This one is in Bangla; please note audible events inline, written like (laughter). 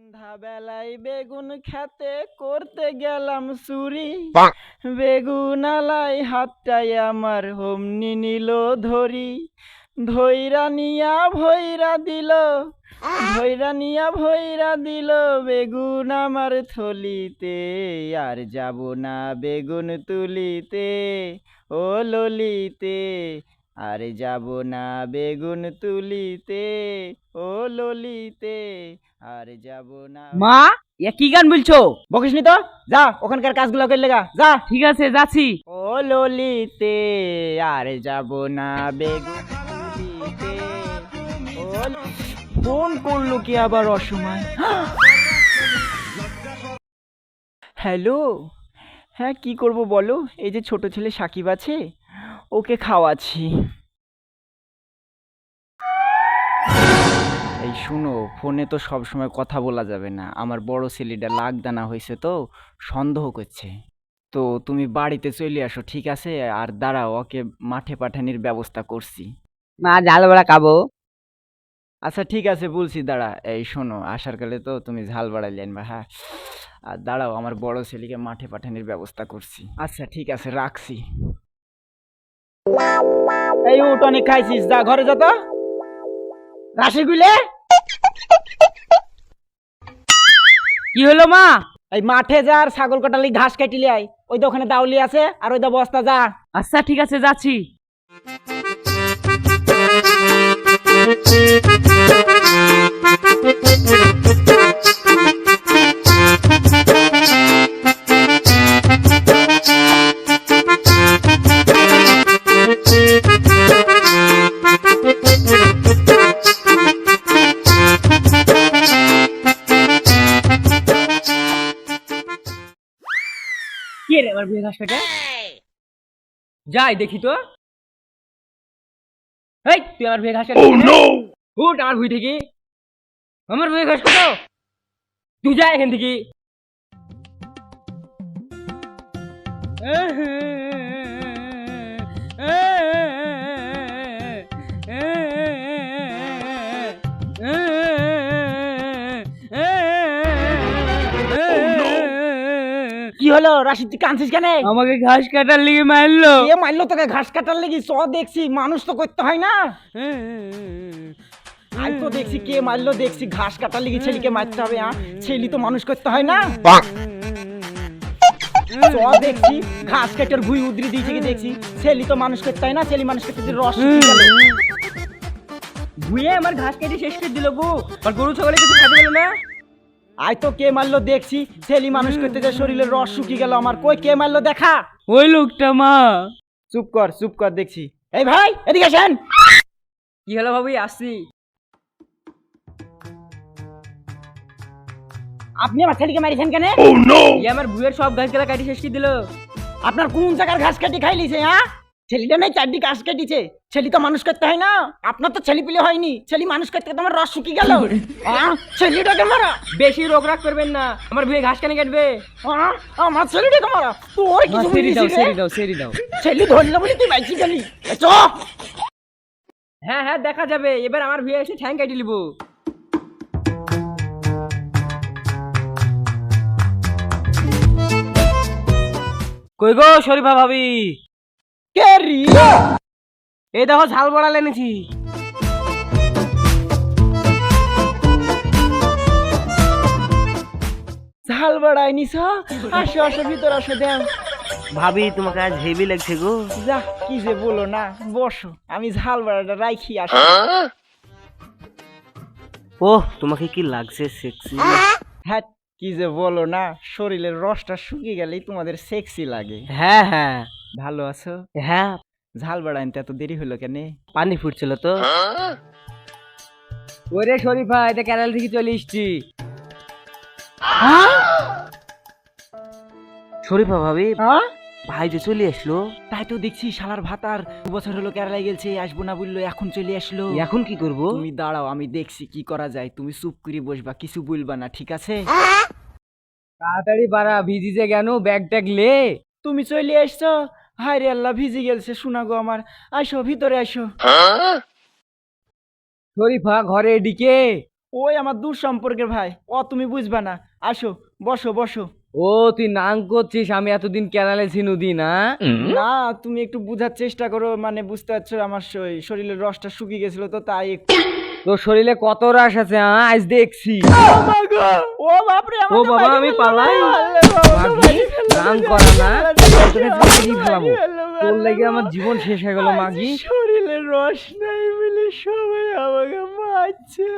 সন্ধ্যাবেলায় বেগুন খেতে করতে গেলাম চুরি। বেগুন আলাই হাতটাই আমার হোমনি নিল ধরি। ধৈরা নিয়া ভৈরা দিল ভৈরা নিয়া ভৈরা দিল বেগুন আমার থলিতে। আর যাব না বেগুন তুলিতে ও ললিতে। আর যাব না বেগুন তুলিতে ও ললিতে আর যাব না মা? এ কি গান বলছো? বকিস নি তো? যা ওখানকার কাজগুলো করে গা যা। ঠিক আছে যাচ্ছি। ও ললিতে আর যাব না বেগুন তুলিতে ও ফোন করল কি আবার অসময়? হ্যালো হ্যাঁ কি করব বলো? এই যে ছোট ছেলে সাকিব আছে? ওকে খাওয়াচ্ছি। এই শুনো ফোনে তো সব সময় কথা বলা যাবে না। আমার বড় ছেলেটা লাগদানা হয়েছে তো সন্দেহ করছে। তো তুমি বাড়িতে চলে আসো ঠিক আছে? আর দাঁড়াও ওকে মাঠে পাঠানির ব্যবস্থা করছি। মা ঝাল বড়া খাব? আচ্ছা ঠিক আছে বলছি দাঁড়া। এই শোনো আসার কালে তো তুমি ঝাল বাড়াইলে আনবা হ্যাঁ? আর দাঁড়াও আমার বড় ছেলেকে মাঠে পাঠানির ব্যবস্থা করছি। আচ্ছা ঠিক আছে রাখছি। এই অনেক খাইছিস যা, ঘরে যা তো। রাশি গুলে। কি হলো মা? এই মাঠে যা আর ছাগল কাটালি, ঘাস কাটিলে আয়। ওই ওখানে দাউলি আছে, আর ওই দা বস্তা যা। আচ্ছা ঠিক আছে, যাচ্ছি। কে রে আমার বিয়ে ঘাস কাটে যাই দেখি তো। এই তুই আমার বিয়ে ঘাস কাটে উঠ আমার ভুই থেকে। আমার বিয়ে ঘাস কাটো তুই যা এখান থেকে। হলো? রাশিদ তুই কাঁদছিস কেন? আমাকে ঘাস কাটার লিগে মারলো। এ মারলো তোকে ঘাস কাটার লেগে? চ দেখছি। মানুষ তো করতে হয় না। আজ তো দেখছি কে মারলো দেখছি ঘাস কাটার লেগে ছেলেকে মারতে হবে হ্যাঁ ছেলে তো মানুষ করতে হয় না? চ দেখছি। ঘাস কাটার ভুই উদরি দিয়েছে কি দেখছি? ছেলে তো মানুষ করতে হয় না ছেলে মানুষ করতে রস। ভুয়ে আমার ঘাস কেটে শেষ করে দিল বউ আর গরু ছাগলে কিছু খাতে না? আজ তো কে মারলো দেখছি ছেলে মানুষ করতে যে শরীরের রস শুকিয়ে গেল আমার। কই কে মারলো দেখা? ওই লোকটা মা। চুপ কর চুপ কর দেখছি। এই ভাই এদিকে আসেন। কি হলো ভাবি আসছি। আপনি আমার ছেলেকে মারিছেন কেন? ও ই আমার ভুয়ের সব ঘাস গেলা কাটি শেষ করে দিল। আপনার কোন জায়গার ঘাস কাটি খাইলিছে হ্যাঁ? ছেলেটা নাই চারদিকে ঘাস কেটেছে। ছেলে তো মানুষ করতে হয় না। আপনার তো ছেলে পিলে হয়নি। ছেলে মানুষ করতে তোমার রস শুকিয়ে গেল। (laughs) ছেলেটাকে মারা। বেশি রোগ রাগ করবেন না। আমার ভুয়ে ঘাস কেন কাটবে? আমার ছেলেটাকে মারা। তোর কিছু সেরি দাও সেরি দাও সেরি দাও। ছেলে ধরলে বলে তুই বাইছি গেলি। চ। হ্যাঁ হ্যাঁ দেখা যাবে। এবার আমার ভুয়ে এসে ঠ্যাং কাটি লিবো কই গো শরীফা ভাবি? কে রি এই দেখো ঝাল বড়া এনেছি। ঝাল বাড়াই নিছ? আসো আসো ভিতর আসো দেও। ভাবি তোমাকে আজ হেভি লাগছে গো। যা কি যে বলো না বসো আমি ঝাল বাড়াটা রাখি আসো। ওহ তোমাকে কি লাগছে সেক্সি হ্যাঁ কি যে বলো না শরীরের রসটা শুকিয়ে গেলেই তোমাদের সেক্সি লাগে। হ্যাঁ হ্যাঁ। ভালো আছো? হ্যাঁ। ঝাল বাড়াইতে এত দেরি হলো কেন? পানি ফুটছিল তো। ওরে শরীফা এটা কেরাল থেকে চলে এসছি। শরীফা ভাবি হ্যাঁ? ভাই যে চলে আসলো তাই তো দেখছি শালার ভাতার দু বছর হলো কেরালায় গেছে আসব না বলল এখন চলে আসলো। এখন কি করব? তুমি দাঁড়াও আমি দেখছি কি করা যায় তুমি চুপ করে বসবা কিছু বলবা না ঠিক আছে? তাড়াতাড়ি বাড়া ভিজিছে কেন ব্যাগ ট্যাগ লে। তুমি চলে এসছো হায় রে আল্লাহ ভিজে গেলছে শোনা গো আমার। আসো ভিতরে আসো শরীফা ঘরে এদিকে? ওই আমার দূর সম্পর্কের ভাই। ও তুমি বুঝবা না। আসো বসো বসো। ও তুই নাং করছিস আমি এতদিন কেনালে ছিনু দি না? না তুমি একটু বুঝার চেষ্টা করো মানে বুঝতে পারছ আমার শরীরের রসটা শুকিয়ে গেছিল তো তাই একটু তোর শরীরে কত রাস আছে হ্যাঁ আজ দেখছি। ও বাপরে ও বাবা, আমি পালাই। রান করা না, তোকে মাইরে ফেলাবো। তোর লেগে আমার জীবন শেষ হয়ে গেল মাগি। শরীরে রস নাই বলে সবাই আমাকে মারছে।